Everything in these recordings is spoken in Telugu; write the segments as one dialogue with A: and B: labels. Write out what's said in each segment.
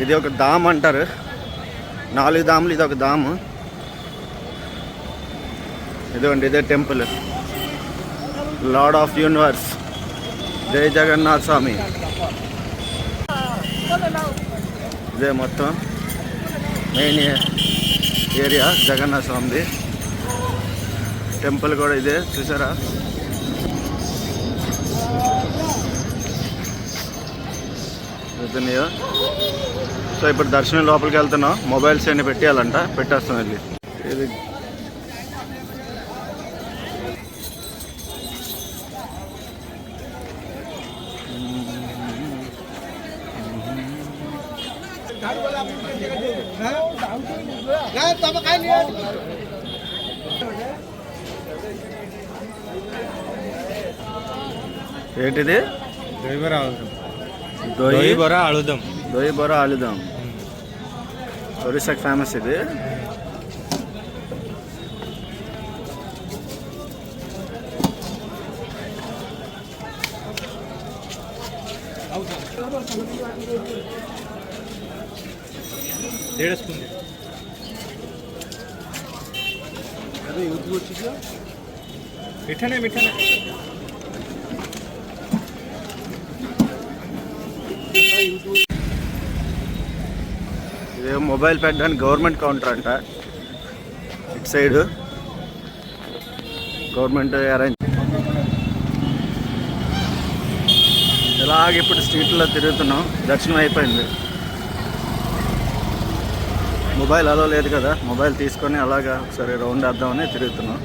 A: ఇది ఒక దామ్ అంటారు. నాలుగు దాములు ఇది ఒక దాము. ఇదిగోండి ఇదే టెంపుల్. Lord of universe. జై జగన్నాథ్ స్వామి. ఇదే మొత్తం మెయిన్ ఏరియా జగన్నాథ్ స్వామిది. టెంపుల్ కూడా ఇదే చూసారా? వెళ్తున్నాయో సో ఇప్పుడు దర్శనం లోపలికి వెళ్తున్నాం. మొబైల్స్ అన్ని పెట్టేయాలంట. పెట్టేస్తాం వెళ్ళి. ఇది ఏంటిది?
B: ದೋಯಿ ಬರ
A: ಆಲೂದಮ್
B: ದೋಯಿ ಬರ
A: ಆಲೂದಮ್ ಒರಿಸ್ಸಾಗೆ ಫೇಮಸ್ ಇದೆ ತೇಳಿಸ್ಕೊಂಡೆ ಅದೇ
B: ಇವತ್ತಿಗೂ ಇಟ್ಟಿದ್ಯಾ ಮಿಠಾನೆ ಮಿಠಾನೆ ఇదేమో
A: ఇదే మొబైల్ పెట్టడానికి గవర్నమెంట్ కౌంటర్ అంట. ఇటు సైడ్. గవర్నమెంట్ అరేంజ్ ఇలాగ ఇప్పుడు స్ట్రీట్లో తిరుగుతున్నాం? దర్శనం అయిపోయింది. మొబైల్ అలో లేదు కదా. మొబైల్ తీసుకొని అలాగా ఒకసారి రౌండ్ వేద్దామని తిరుగుతున్నాం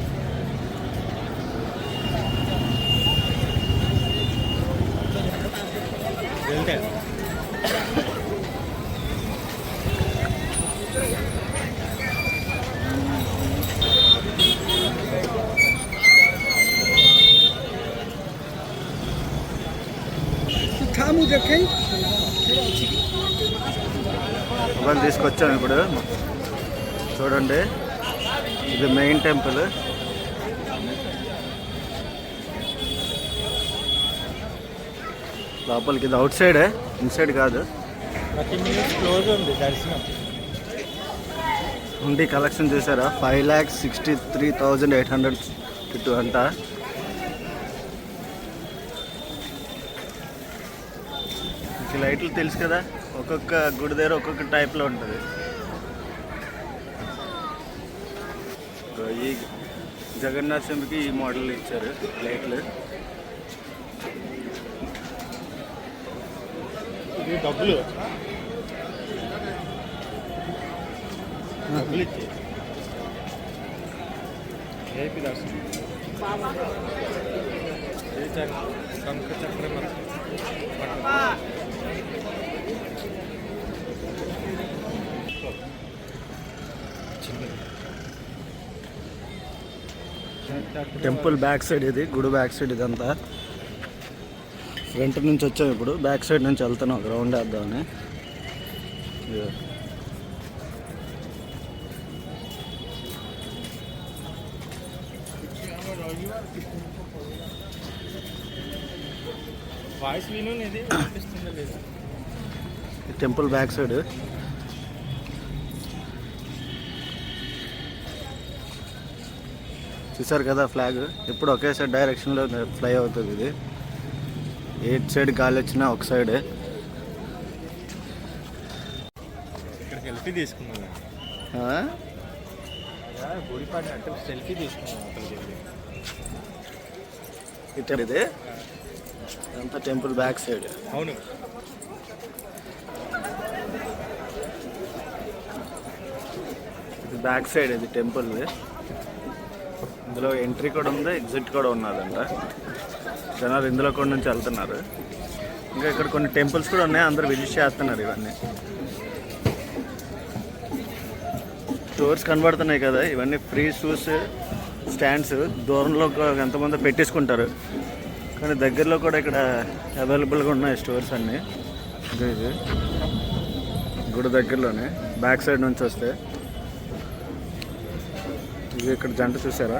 B: వెళ్తే
A: మొబైల్ తీసుకొచ్చాం ఇప్పుడు. చూడండి ఇది మెయిన్ టెంపుల్. లోపలికి ఇది అవుట్ సైడే ఇన్సైడ్ కాదు.
B: క్లోజ్ ఉంది దర్శనం.
A: ఉండి కలెక్షన్ చూసారా? Five lakhs sixty three thousand eight hundred kit అంట. లైట్లు తెలుసు కదా? ఒక్కొక్క గుడి దగ్గర ఒక్కొక్క టైప్లో ఉంటుంది. ఈ జగన్నాథ్ స్వామికి ఈ మోడల్ ఇచ్చారు లైట్లు
B: ఇది డబ్బులు. డబ్బులు ఇచ్చి. ఏపీ దర్శనం ఏ
A: టెంపుల్ బ్యాక్ సైడ్ ఇది గుడి బ్యాక్ సైడ్ ఇదంతా. ఫ్రంట్ నుంచి వచ్చాం ఇప్పుడు బ్యాక్ సైడ్ నుంచి వెళ్తున్నాం గ్రౌండ్ వేద్దామని.
B: వాయిస్ విను
A: టెంపుల్ బ్యాక్ సైడ్. చూసారు కదా ఫ్లాగ్? ఎప్పుడు ఒకే సైడ్ డైరెక్షన్లో ఫ్లై అవుతుంది ఇది. ఏ సైడ్ గాలి వచ్చినా ఒక సైడే.
B: సెల్ఫీ తీసుకున్నాను. తీసుకున్నాను
A: ఇది అంతా టెంపుల్. Back side.
B: అవును.
A: ఇది బ్యాక్ సైడ్ ఇది టెంపుల్ ఇందులో ఎంట్రీ కూడా ఉంది ఎగ్జిట్ కూడా ఉన్నదంట. జనాలు ఇందులో కూడా నుంచి వెళ్తున్నారు. ఇంకా ఇక్కడ కొన్ని టెంపుల్స్ కూడా ఉన్నాయి అందరూ విజిట్ చేస్తున్నారు ఇవన్నీ. స్టోర్స్ కనబడుతున్నాయి కదా ఇవన్నీ ఫ్రీ షూస్ స్టాండ్స్ దూరంలో ఎంతమంది పెట్టేసుకుంటారు. కానీ దగ్గరలో కూడా ఇక్కడ అవైలబుల్గా ఉన్నాయి స్టోర్స్ అన్నీ. ఇది. గుడి దగ్గరలోనే బ్యాక్ సైడ్ నుంచి వస్తే. ఇది ఇక్కడ జంట చూసారా?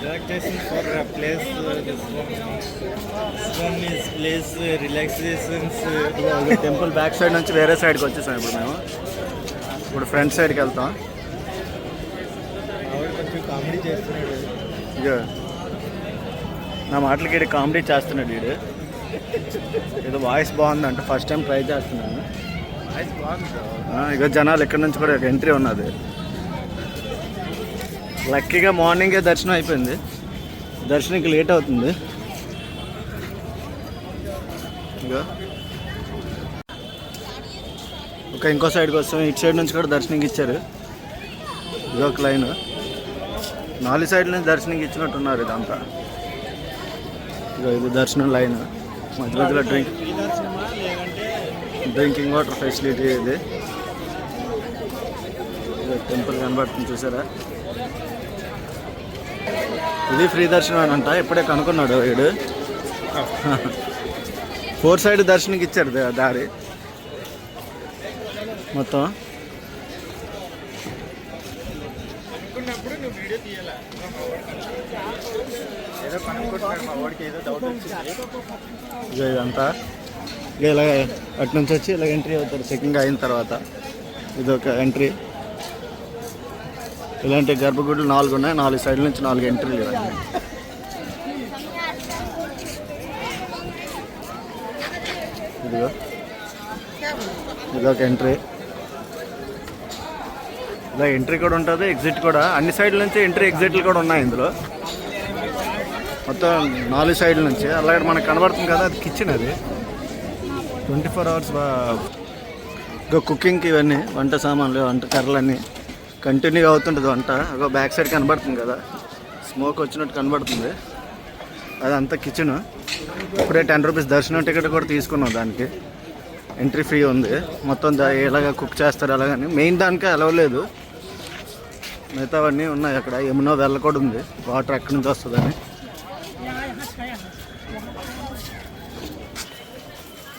B: Relaxation for place one is place relaxations
A: temple back side నుంచి వేరే సైడ్కి వచ్చేసాం ఇప్పుడు మేము. ఇప్పుడు ఫ్రంట్ సైడ్కి వెళ్తాం.
B: కొంచెం కామెడీ చేస్తున్నాడు.
A: ఇక నా మాటలకి ఈడు కామెడీ చేస్తున్నాడు వీడు ఏదో వాయిస్ బాగుందంట ఫస్ట్ టైం ట్రై చేస్తున్నాను. ఇక జనాలు ఇక్కడ నుంచి కూడా ఎంట్రీ ఉన్నది. లక్కీగా మార్నింగే దర్శనం అయిపోయింది. దర్శనంకి లేట్ అవుతుంది. ఇక ఒక ఇంకో సైడ్కి వస్తాం. ఇటు సైడ్ నుంచి కూడా దర్శనంకి ఇచ్చారు. ఇది ఒక లైన్. నాలుగు సైడ్ల నుంచి దర్శనంకి ఇచ్చినట్టున్నారు ఇదంతా. ఇక ఇది దర్శనం లైన్. మధ్య మధ్యలో డ్రింక్ డ్రింకింగ్ వాటర్ ఫెసిలిటీ ఇది. టెంపుల్ కనబడుతుంది చూసారా? ఇది ఫ్రీ దర్శనం అని అంట. ఇప్పుడే కనుక్కున్నాడు వీడు. ఫోర్ సైడ్ దర్శనంకి ఇచ్చాడు దారి. మొత్తం. ఇదంతా. ఇక ఇలా అటు నుంచి వచ్చి ఇలా ఎంట్రీ అవుతారు చెకింగ్ అయిన తర్వాత. ఇది ఒక ఎంట్రీ ఇలాంటి గర్భగుడులు నాలుగు ఉన్నాయి. నాలుగు సైడ్ల నుంచి నాలుగు ఎంట్రీలు ఇవన్నీ ఇదిగో. ఇదొక ఎంట్రీ ఇలా ఎంట్రీ కూడా ఉంటుంది ఎగ్జిట్ కూడా. అన్ని సైడ్ల నుంచి ఎంట్రీ ఎగ్జిట్లు కూడా ఉన్నాయి ఇందులో. మొత్తం నాలుగు సైడ్ల నుంచి. అలాగే మనకు కనబడుతుంది కదా అది కిచెన్ అది. ట్వంటీ ఫోర్ అవర్స్ ఇంకా కుకింగ్కి ఇవన్నీ వంట సామాన్లు వంట కర్రలన్నీ. కంటిన్యూగా అవుతుంటుంది వంట. ఒక బ్యాక్ సైడ్ కనబడుతుంది కదా. స్మోక్ వచ్చినట్టు కనబడుతుంది. అదంతా కిచెన్. ఇప్పుడే టెన్ రూపీస్ దర్శనం టికెట్ కూడా తీసుకున్నాం దానికి. ఎంట్రీ ఫ్రీ ఉంది. మొత్తం ఎలాగ కుక్ చేస్తారు అలాగని. మెయిన్ దానికే అలవలేదు మిగతావన్నీ ఉన్నాయి అక్కడ. యమునో వెళ్ళ కూడా ఉంది. వాటర్ ఎక్కడి నుంచి వస్తుందని.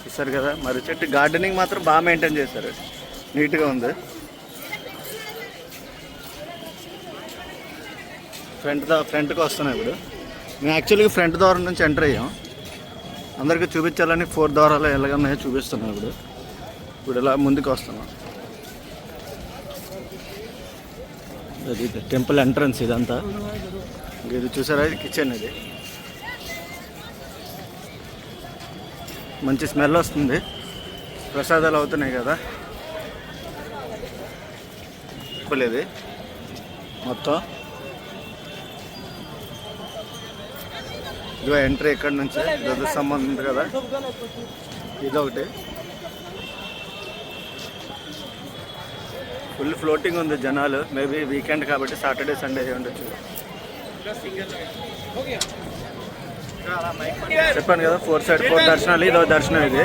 A: ఇస్తారు కదా? మరి చెట్టు గార్డెనింగ్ మాత్రం బాగా మెయింటైన్ చేశారు. నీట్గా ఉంది. ఫ్రంట్ దా ఫ్రంట్కి వస్తున్నాయి ఇప్పుడు. మేము యాక్చువల్గా ఫ్రంట్ ద్వారం నుంచి ఎంటర్ అయ్యాం. అందరికీ చూపించాలని ఫోర్ ద్వారాలు ఎలాగన్నాయో చూపిస్తున్నాం ఇప్పుడు. ఇప్పుడు ఇలా ముందుకు వస్తున్నాం. అది టెంపుల్ ఎంట్రన్స్ ఇదంతా. ఇది చూసారా? ఇది కిచెన్ ఇది. మంచి స్మెల్ వస్తుంది. ప్రసాదాలు అవుతున్నాయి కదా. ఇది మొత్తం ఇదిగో ఎంట్రీ ఎక్కడి నుంచి? సంబంధం ఉంది కదా. ఇదొకటి. ఫుల్ ఫ్లోటింగ్ ఉంది జనాలు. మేబీ వీకెండ్ కాబట్టి సాటర్డే సండే ఉండొచ్చు. చెప్పాను కదా ఫోర్ సైడ్ ఫోర్ దర్శనాలు. ఇదో దర్శనం ఇది.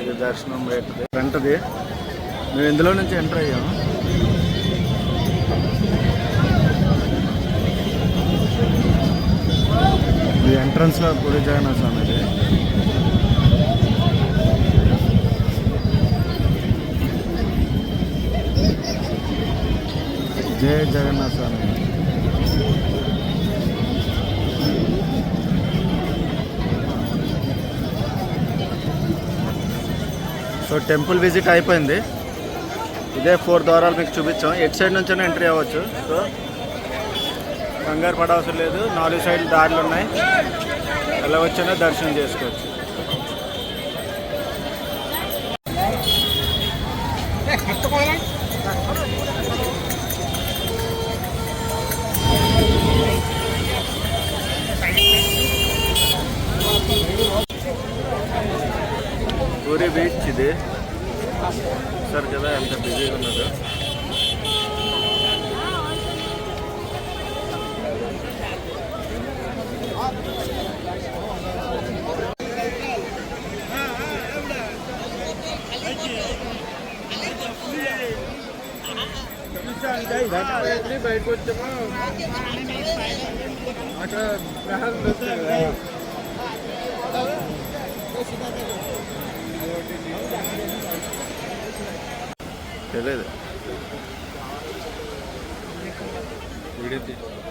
A: ఇది దర్శనం ఫ్రంట్ది మేము ఇందులో నుంచి ఎంటర్ అయ్యాము ఇది ఎంట్రన్స్లో పూరి జగన్నాథ స్వామిది. జయ Jagannath Swami. So temple visit అయిపోయింది. ఇదే ఫోర్ ద్వారాలు మీకు చూపించాం. ఎట్ సైడ్ నుంచైనా ఎంట్రీ అవ్వచ్చు. సో కంగారు పడవసరం లేదు. నాలుగు సైడ్ దారులు ఉన్నాయి. ఎలా వచ్చినా దర్శనం చేసుకోవచ్చు. పూరి బీచ్ ఇది. కదా ఎంత బిజీగా ఉన్నదో
B: బయటకు వచ్చామో అక్కడ ప్రహారం వస్తుంది కదా.
A: తెలియదు
C: వీడియో